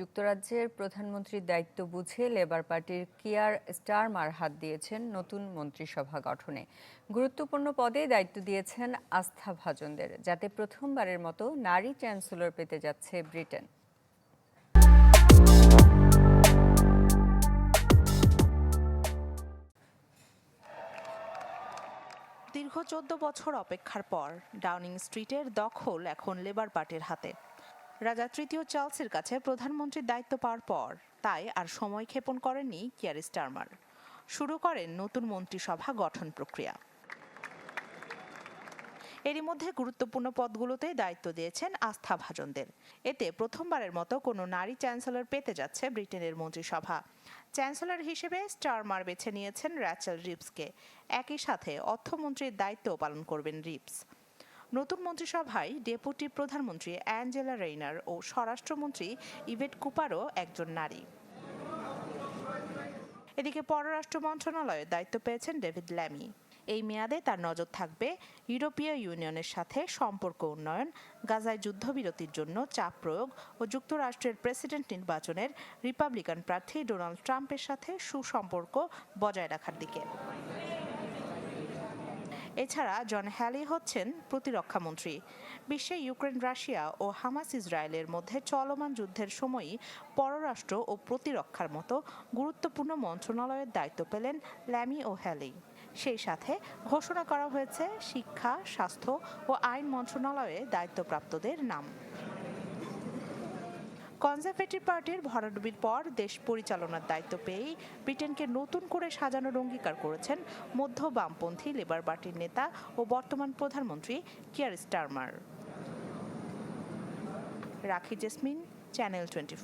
যুক্তরাজ্যের প্রধানমন্ত্রীর দায়িত্ব বুঝে লেবার পার্টির কিয়ার স্টারমার হাত দিয়েছেন নতুন মন্ত্রিসভা গঠনে। গুরুত্বপূর্ণ পদে দায়িত্ব দিয়েছেন আস্থা ভাজনদের যাতে প্রথমবারের মতো নারী চ্যান্সেলর পেতে যাচ্ছে ব্রিটেন। দীর্ঘ চোদ্দ বছর অপেক্ষার পর, ডাউনিং স্ট্রিটের দখল এখন লেবার পার্টির হাতে। রাজা তৃতীয় চার্লসের কাছে প্রধানমন্ত্রীর দায়িত্ব পাওয়ার পর, তাই আর সময় ক্ষেপণ করেননি কিয়ার স্টারমার। শুরু করেন নতুন মন্ত্রিসভা গঠন প্রক্রিয়া। এরই মধ্যে গুরুত্বপূর্ণ পদগুলোতে দায়িত্ব দিয়েছেন আস্থা ভাজনদের এতে প্রথমবারের মতো কোনো নারী চ্যান্সেলর পেতে যাচ্ছে ব্রিটেনের মন্ত্রিসভা। চ্যান্সেলর হিসেবে স্টারমার বেছে নিয়েছেন র্যাচেল রিপসকে। একই সাথে অর্থমন্ত্রীর দায়িত্বও পালন করবেন রিপস। নতুন মন্ত্রিসভায় ডেপুটি প্রধানমন্ত্রী অ্যাঞ্জেলা রেইনার ও স্বরাষ্ট্রমন্ত্রী ইভেট কুপারও একজন নারী। এদিকে পররাষ্ট্র মন্ত্রণালয়ের দায়িত্ব পেয়েছেন ডেভিড ল্যামি। এই মেয়াদে তার নজর থাকবে ইউরোপীয় ইউনিয়নের সাথে সম্পর্ক উন্নয়ন, গাজায় যুদ্ধবিরতির জন্য চাপ প্রয়োগ ও যুক্তরাষ্ট্রের প্রেসিডেন্ট নির্বাচনের রিপাবলিকান প্রার্থী ডোনাল্ড ট্রাম্পের সাথে সুসম্পর্ক বজায় রাখার দিকে। এছাড়া জন হ্যালি হচ্ছেন প্রতিরক্ষা মন্ত্রী বিশ্বে ইউক্রেন, রাশিয়া ও হামাস ইসরায়েলের মধ্যে চলমান যুদ্ধের সময়ই পররাষ্ট্র ও প্রতিরক্ষার মতো গুরুত্বপূর্ণ মন্ত্রণালয়ের দায়িত্ব পেলেন ল্যামি ও হ্যালি। সেই সাথে ঘোষণা করা হয়েছে, শিক্ষা, স্বাস্থ্য ও আইন মন্ত্রণালয়ে দায়িত্বপ্রাপ্তদের নাম। কনজারভেটিভ পার্টির ভরাডুবির পর দেশ পরিচালনার দায়িত্ব পেয়েই ব্রিটেনকে নতুন করে সাজানোর অঙ্গীকার করেছেন মধ্য বামপন্থী লেবার পার্টির নেতা ও বর্তমান প্রধানমন্ত্রী Keir Starmer. Rakhi Jesmin, channel twenty